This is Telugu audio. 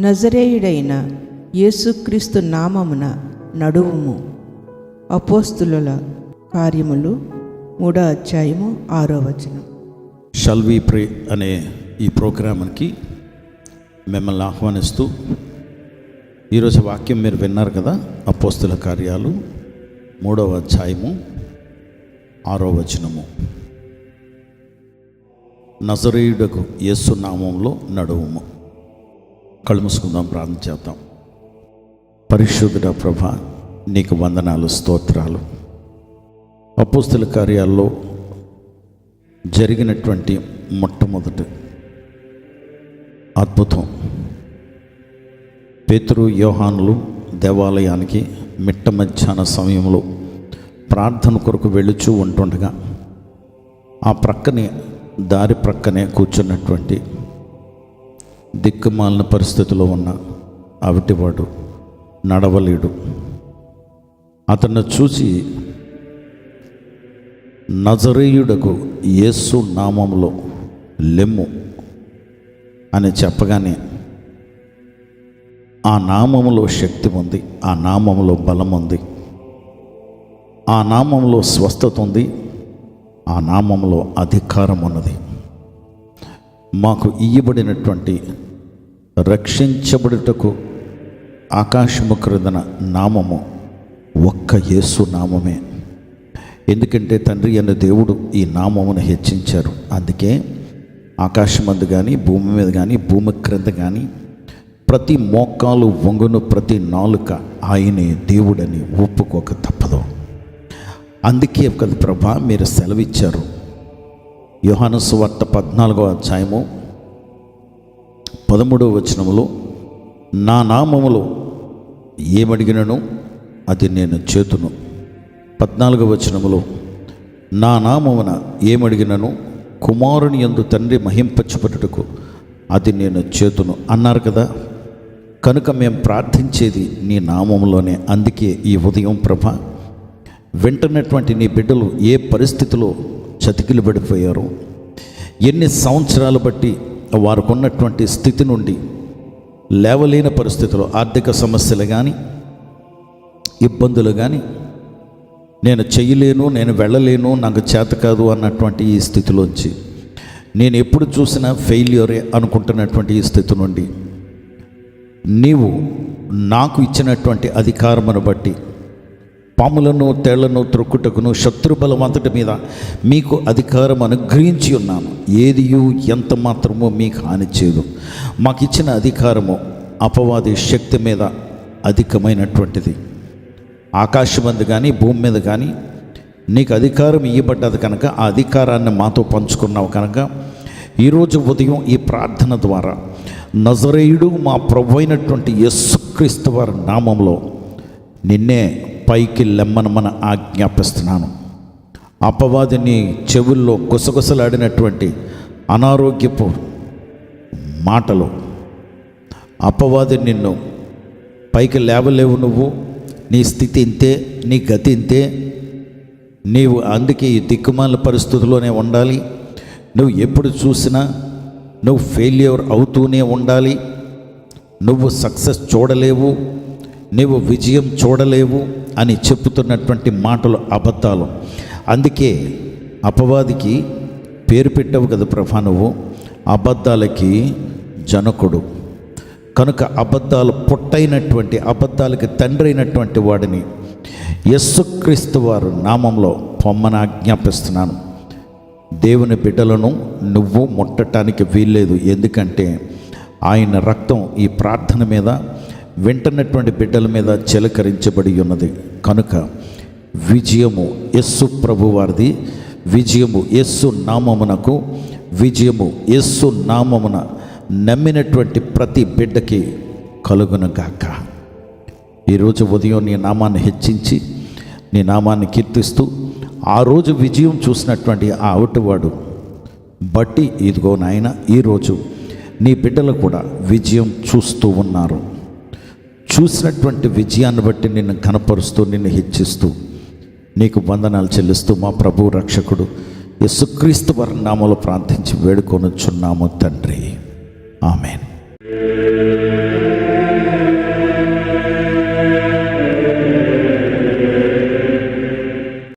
నజరేయుడైన యేసుక్రీస్తు నామమున నడువుము. అపోస్తుల కార్యములు మూడో అధ్యాయము ఆరో వచనం. షల్ వి ప్రే అనే ఈ ప్రోగ్రామ్కి మిమ్మల్ని ఆహ్వానిస్తూ ఈరోజు వాక్యం మీరు విన్నారు కదా? అపోస్తుల కార్యాలు మూడవ అధ్యాయము ఆరో వచనము. నజరేయుడకు యేసు నామంలో నడువుము. కళ్ళు మూసుకుందాం ప్రార్థన చేద్దాం. పరిశుద్ధుడ ప్రభ నీకు వందనాలు స్తోత్రాలు. అపోస్తుల కార్యాల్లో జరిగినటువంటి మొట్టమొదటి అద్భుతం. పేతురు యోహానులు దేవాలయానికి మిట్ట మధ్యాహ్న సమయంలో ప్రార్థన కొరకు వెళుచూ ఉంటుండగా ఆ ప్రక్కనే దారి ప్రక్కనే కూర్చున్నటువంటి దిక్కుమాలిన పరిస్థితిలో ఉన్న అవిటివాడు నడవలేడు. అతన్ని చూసి నజరేయుడకు యేసు నామంలో లెమ్ము అని చెప్పగానే ఆ నామములో శక్తి ఉంది ఆ నామంలో బలం ఉంది ఆ నామంలో స్వస్థత ఉంది ఆ నామంలో అధికారం ఉన్నది మాకు ఇయ్యబడినటువంటి రక్షించబడుటకు ఆకాశము క్రిందన నామము ఒక్క యేసు నామమే. ఎందుకంటే తండ్రి అన్న దేవుడు ఈ నామమును హెచ్చించారు. అందుకే ఆకాశమందు కానీ భూమి మీద కానీ భూమి క్రింద కానీ ప్రతి మోకాలు వంగును ప్రతి నాలుక ఆయనే దేవుడని ఒప్పుకోక తప్పదు. అందుకే కదా ప్రభా మీరు సెలవిచ్చారు. యోహాను సువార్త పద్నాలుగో అధ్యాయము పదమూడవ వచనములో నా నామములో ఏమడిగినను అది నేను చేతును. పద్నాలుగవ వచనములో నా నామమున ఏమడిగినను కుమారుని యందు తండ్రి మహింపచ్చబడుటకు అది నేను చేతును. అన్నారు కదా కనుక మేము ప్రార్థించేది నీ నామంలోనే అందుకే ఈ ఉదయం ప్రభ వింటున్నటువంటి నీ బిడ్డలు ఏ పరిస్థితిలో చతికిలు పడిపోయారు. ఎన్ని సంవత్సరాలు బట్టి వారికి ఉన్నటువంటి స్థితి నుండి లేవలేని పరిస్థితులు ఆర్థిక సమస్యలు కానీ ఇబ్బందులు కానీ నేను చెయ్యలేను నేను వెళ్ళలేను నాకు చేత కాదు అన్నటువంటి ఈ స్థితిలోంచి నేను ఎప్పుడు చూసినా ఫెయిల్యూరే అనుకుంటున్నటువంటి ఈ స్థితి నుండి నీవు నాకు ఇచ్చినటువంటి అధికారమును బట్టి పాములను తేళ్ళను త్రొక్కుటకును శత్రుబలం అంతటి మీద మీకు అధికారం అనుగ్రహించి ఉన్నాను ఏదియు ఎంత మాత్రమో మీకు హాని చేయదు. మాకు ఇచ్చిన అధికారము అపవాది శక్తి మీద అధికమైనటువంటిది. ఆకాశం మీద కానీ భూమి మీద కానీ నీకు అధికారం ఇవ్వబడ్డది కనుక ఆ అధికారాన్ని మాతో పంచుకున్నావు కనుక ఈరోజు ఉదయం ఈ ప్రార్థన ద్వారా నజరేయుడు మా ప్రభు అయినటువంటి యస్సుక్రీస్తు వారి నామంలో నిన్నే పైకి లెమ్మనమన ఆజ్ఞాపిస్తున్నాను. అపవాదిని చెవుల్లో గుసగుసలాడినటువంటి అనారోగ్యపు మాటలు. అపవాది నిన్ను పైకి లేవలేవు నువ్వు. నీ స్థితి ఇంతే నీ గతి ఇంతే. నీవు అందుకే ఈ దిక్కుమాల పరిస్థితుల్లోనే ఉండాలి. నువ్వు ఎప్పుడు చూసినా నువ్వు ఫెయిల్యూర్ అవుతూనే ఉండాలి. నువ్వు సక్సెస్ చూడలేవు. నువ్వు విజయం చూడలేవు. అని చెప్పుతున్నటువంటి మాటలు అబద్ధాలు. అందుకే అపవాదికి పేరు పెట్టావు కదా ప్రభా నువ్వు అబద్ధాలకి జనకుడు. కనుక అబద్ధాలు పుట్టైనటువంటి అబద్ధాలకి తండ్రి అయినటువంటి వాడిని యస్సుక్రీస్తు వారు నామంలో పొమ్మని ఆజ్ఞాపిస్తున్నాను. దేవుని బిడ్డలను నువ్వు ముట్టడానికి వీల్లేదు. ఎందుకంటే ఆయన రక్తం ఈ ప్రార్థన మీద వింటున్నటువంటి బిడ్డల మీద చిలకరించబడి ఉన్నది. కనుక విజయము యస్సు ప్రభు వారిది విజయము యస్సు నామమునకు. విజయము యస్సు నామమున నమ్మినటువంటి ప్రతి బిడ్డకి కలుగునుగాక. ఈరోజు ఉదయం నీ నామాన్ని హెచ్చించి నీ నామాన్ని కీర్తిస్తూ ఆ రోజు విజయం చూసినటువంటి ఆ అవుటవాడు బట్టి ఇదిగో నాయన ఈరోజు నీ బిడ్డలు కూడా విజయం చూస్తూ ఉన్నారు. చూసినటువంటి విజయాన్ని బట్టి నిన్ను కనపరుస్తూ నిన్ను హెచ్చిస్తూ నీకు వందనాలు చెల్లిస్తూ మా ప్రభు రక్షకుడు యేసుక్రీస్తు వారి ప్రార్థించి వేడుకొనుచున్నాము తండ్రి. ఆమెన్.